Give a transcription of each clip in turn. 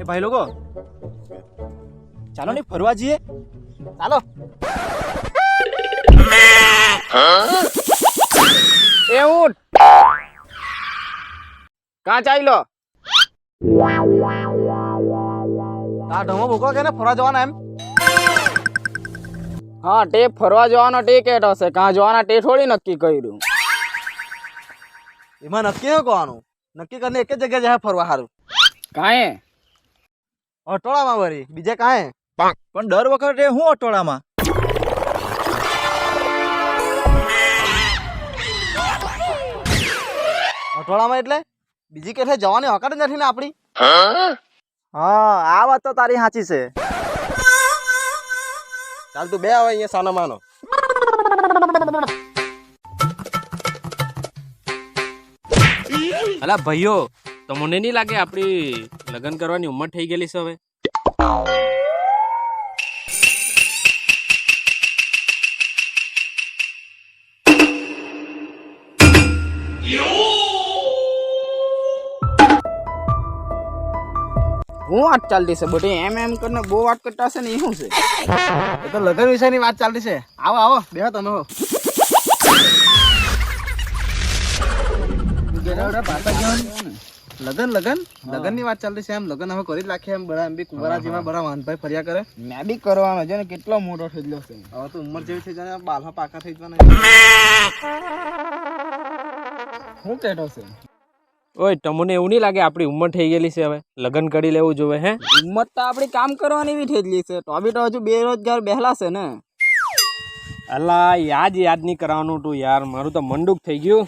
એ ભાઈ લોકો ચાલો ને ફરવા જઈએ. ચાલો. એ ઊંટ. કાં ચાલ્યો? આ ઢમો ભૂકો કે ને? ફરવા જવાના એમ? હા તે ફરવા જવાનો ટિકિટ હશે. કાં જવાના તે થોડી નક્કી કર્યું? એમાં નક્કી ન કરવાનું. નક્કી કરીને એક જ જગ્યાએ જાય ફરવા સારું કાંઈ? અટોળામાં વળી બીજે કાંઈ? પણ દર વખતે હું અટોળામાં? અટોળામાં એટલે? બીજી કેટલે જવાની ઓકાત જ નથી ને આપણી? હા આ વાત તો તારી સાચી છે. ચાલ તું બે આવે અહીંયા સાના માનો અલા ભાઈઓ તમને નહીં લાગે આપણી લગ્ન કરવાની ઉંમર થઈ ગયેલી છે હવે? હું વાત ચાલતી છે બધી. એમ એમ કરીને બહુ વાત કરતા હશે ને એ શું છે? એ તો લગ્ન વિશેની વાત ચાલતી છે. આવો આવો બેહો તમે હો. લગન લગન? લગનની વાત ચાલતી છે એમ. લગન હવે કરી નાખીએ એમ બરા એમ બી કુંવરા જેવા બરા વાનભાઈ ફર્યા કરે. મેં બી કરવાનો છે ને કેટલો મોટો થઈ ગયો છે. હવે તો ઉંમર જેવી થઈ જાય બાલમાં પાકા થઈ જવાના શું કહેતો છે? ઓય તમને એવું નહીં લાગે આપણી ઉંમર થઈ ગયેલી છે હવે? લગ્ન કરી લેવું જોવે હે? ઉંમર તો આપણી કામ કરવાની બી થઈ ગઈ છે તો બી તો હજુ બેરોજગાર બેહલા છે ને. અલા યાદ યાદ નહીં કરવાનું તું યાર. મારું તો મંડુક થઈ ગયું.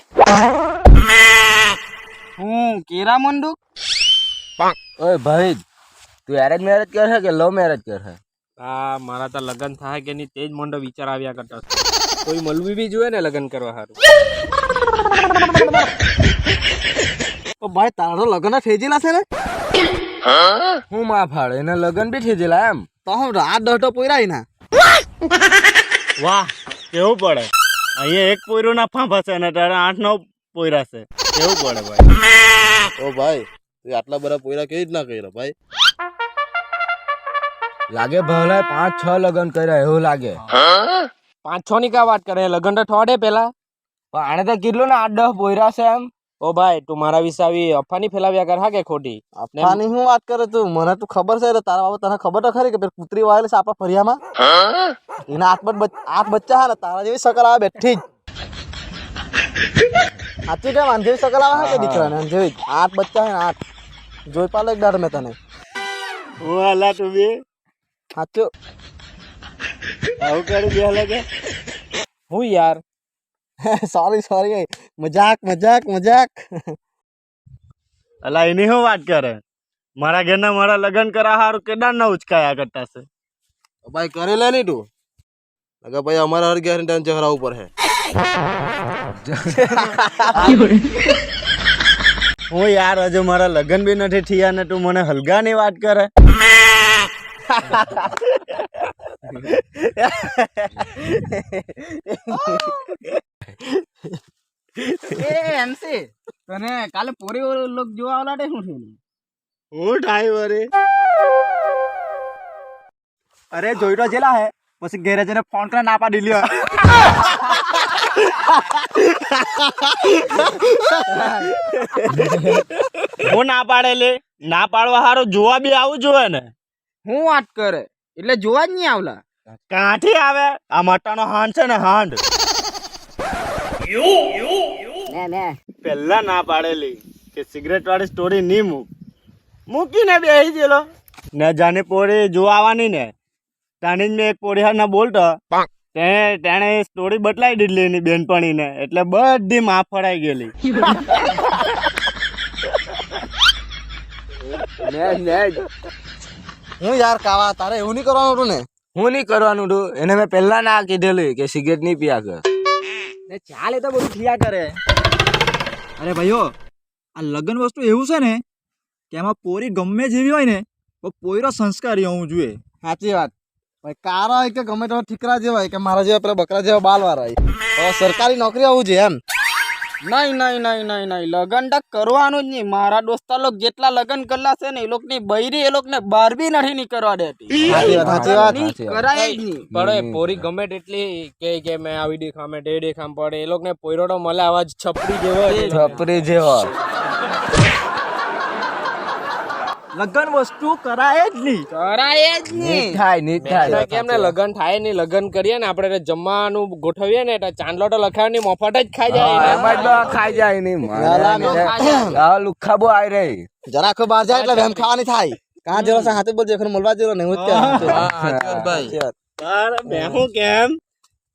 હું કેરા મંડુક? ઓય ભાઈ તું એરેજ મેરેજ કર છે કે લવ મેરેજ કર છે આ મારા તો લગ્ન થાય કે નહીં તે જ મંડો વિચાર આવ્યા કરતા કોઈ મલવી બી જોઈએ ને લગ્ન કરવા સારું તો ભાઈ તારા તો લગ્ન થઈ ગયેલા છે ને? હું? માં ફાળે એને લગન બી થઈ ગયેલા એમ. તો હું રાત દહટો પોયરાય ના. વાહ કેવું પડે. અહીંયા એક પોયરું ના ફાંફા છે અને તારે આઠ નવ પોયરા છે. કેવું પડે ભાઈ. ઓ ભાઈ તું આટલા બધા પોયરા કેવી રીતના કર્યા ભાઈ? લાગે ભલે પાંચ છ લગ્ન કર્યા એવું લાગે. પાંચ છ ની કા વાત કરે? લગ્ન તો થોડે પેલા. પણ આને તો કેટલું ને આઠ દસ પોયરા છે એમ. ઓ ભાઈ તું મારા વિશે આવી અફવાની ફેલાવ્યા કર હા કે ખોટી? આની હું વાત કરે તું મને તું ખબર છે તારા બાબત તને ખબર તો ખરી કે પેલી કૂતરી વાળેલી છે આપણા ફરિયામાં? એના આઠ બચ આઠ બચ્ચા હા ને તારા જેવી શકલ આવે બેઠી જ. સાચી કેમ આને જેવી શકલ આવે છે કે દીકરાને આને જેવી જ. આઠ બચ્ચા હે ને આઠ જોઈ પાલે એક દાડ મેં તને. હું હાલા તું બી? સાચું. આવું કરી દે લાગે હું યાર સોરી સોરી મજાક મજાક મજાક અલા એની શું વાત કરે મારા ઘરના મારા લગ્ન કરા હારું કેદાર ના ઉચકાયા કરતા છે ભાઈ કરે લે નહીં તું અગર ભાઈ અમારા હર ઘેર ટાઈમ ચહેરા ઉપર હે હું યાર હજુ મારા લગ્ન બી નથી થયા ને તું મને હલગાની વાત કરે એ એમસી તને કાલે પોરી લોક જોવા આવલા તે શું થયું? હું ડ્રાઈવરે અરે જોઈ તો જેલા હે. પછી ઘેરે જઈને ફોન કરે ના પાડી લ્યો. હું ના પાડેલી ના પાડવા હારો જોવા બી આવું જોવે ને. હું વાત કરે? એટલે જોવા જ નહીં આવલા? કાંઠી આવે? આ મટાનો હાંડ છે ને હાંડ. પહેલા ના પાડેલી કે સિગરેટ વાળી સ્ટોરી નહીં મૂક મૂકીને બેસી ગયેલો. ને જાને પોરી જોવાની ને તાની જ મેં એક પોરી હાર ના બોલતો તેને તેણે સ્ટોરી બદલાઈ દીધલી એની બેનપણીને એટલે બધી માફ ફળાઈ ગયેલી. હું યાર કાવા તારે એવું નહીં કરવાનું હતું ને? હું નહીં કરવાનું તું એને મેં પહેલા ના કીધેલું કે સિગરેટ નહીં પીયા કર. ને ચાલે તો બધું થયા કરે. અરે ભાઈઓ, આ લગ્ન વસ્તુ એવું છે ને કે એમાં પોરી ગમે જેવી હોય ને, તો પોયરો સંસ્કારી હોવું જોઈએ. સાચી વાત. ભાઈ, કારા હોય કે ગમે તેવા ઠીકરા જેવા હોય કે મારા જેવા પેલા બકરા જેવા બાલવાળા હોય. સરકારી નોકરી આવું જોઈએ એમ. નહીં નહીં નહીં નહીં નહીં. લગન તો કરવાનું જ નહીં. મારા દોસ્તા લોક જેટલા લગન કરલા છે ને એ લોકોની બૈરી એ લોકોને બહાર બાર બી નથી નીકળવા દેતી. કરાય જ નહીં. પણ એ પોરી ગમે તેટલી કે કે મેં આવી દેખામે તે દેખામ પડે એ લોકોને પોયરોડો મળે આવા જ છપરી જેવો છપરી જેવો. લગન વસ્તુ કરાય જ નહીં. કરાય જ નહીં. થાય નહીં થાય. કેમ ને લગન થાય નહીં લગન કરીએ ને આપણે જમવાનું ગોઠવીએ ને એટલે ચાંદલો તો નહીં મફત જ ખાઈ જાય. હા, દવા ખાઈ જાય નહીં. હા લુખ્ખા આવી રહી. જરાક બહાર જાય એટલે વેમ ખાવાની થાય. કાં જેવો છે હાથે બોલજો એખણ મળવા જેવો ને હું જ હા, ભાઈ. સાચી મેં શું કેમ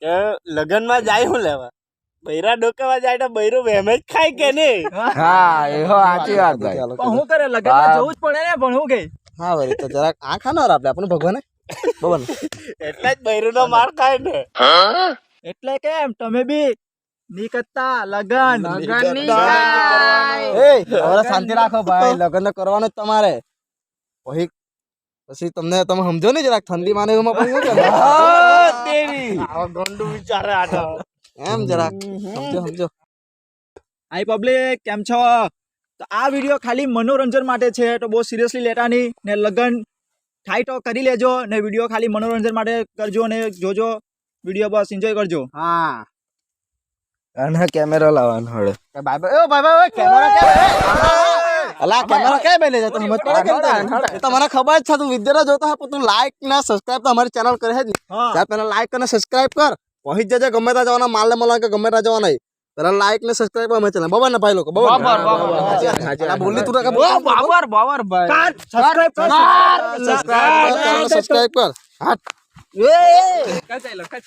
કે લગનમાં જાય હું લેવા? બૈરા ડોકાવા જાય તો બૈરો વેમ જ ખાય કે નહીં? હા એ હો સાચી વાત ભાઈ. પણ હું કરે લગનમાં જવું જ પડે ને પણ હું કે? હા ભાઈ તો જરાક આ ખાનાર આપણે આપણને ભગવાને? ભગવાન એટલે જ બૈરો નો માર ખાય ને. એટલે કેમ? તમે બી ની કરતા લગન લગનની એ હવે શાંતિ રાખો ભાઈ લગન કરવાનું જ તમારે. પછી પછી તમને તમે સમજો ને જરાક ઠંડી માને એમાં પણ શું કરે? આ ગોંડું વિચારે આટો એમ જરાક સમજો સમજો આઈ પબ્લિક કેમ છો તો આ વીડિયો ખાલી મનોરંજન માટે છે તો બહુ સિરિયસલી લેતા નહીં ને લગન થાય તો કરી લેજો ને વીડિયો ખાલી મનોરંજન માટે કરજો ને જોજો વીડિયો બસ એન્જોય કરજો હા અને કેમેરા લાવવાનો હળે ભાઈ ભાઈ ઓ ભાઈ ભાઈ ઓય, કેમેરા કે અલા કેમેરા કે બેલે જતો સમજ પડે કેમ તને? તો મને ખબર છે તું વિદ્યારા જોતો હે પણ તું લાઈક ના સબસ્ક્રાઇબ તો અમારી ચેનલ કરે જ ને પેલા લાઈક અને સબસ્ક્રાઇબ કર પહોંચી જજે ગમે ત્યાં જવાના માલ ને મળવા કે ગમે ત્યાં જવાના પેલા લાઈક ને સબસ્ક્રાઇબ અમે ચેનલ બબર ને ભાઈ લોકો? બબર? બબર, બબર. બોલી તું કે બબર ઓ બાબર ભાઈ. સબસ્ક્રાઇબ કર સબસ્ક્રાઇબ કર. સબસ્ક્રાઇબ કર હા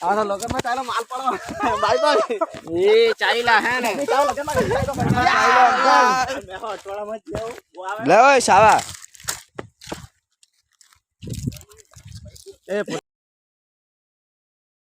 આ તો લગનમાં ચાલો માલ પડવા બાય બાય. એ ચાઈલા હે ને. લે ઓય સાવા એ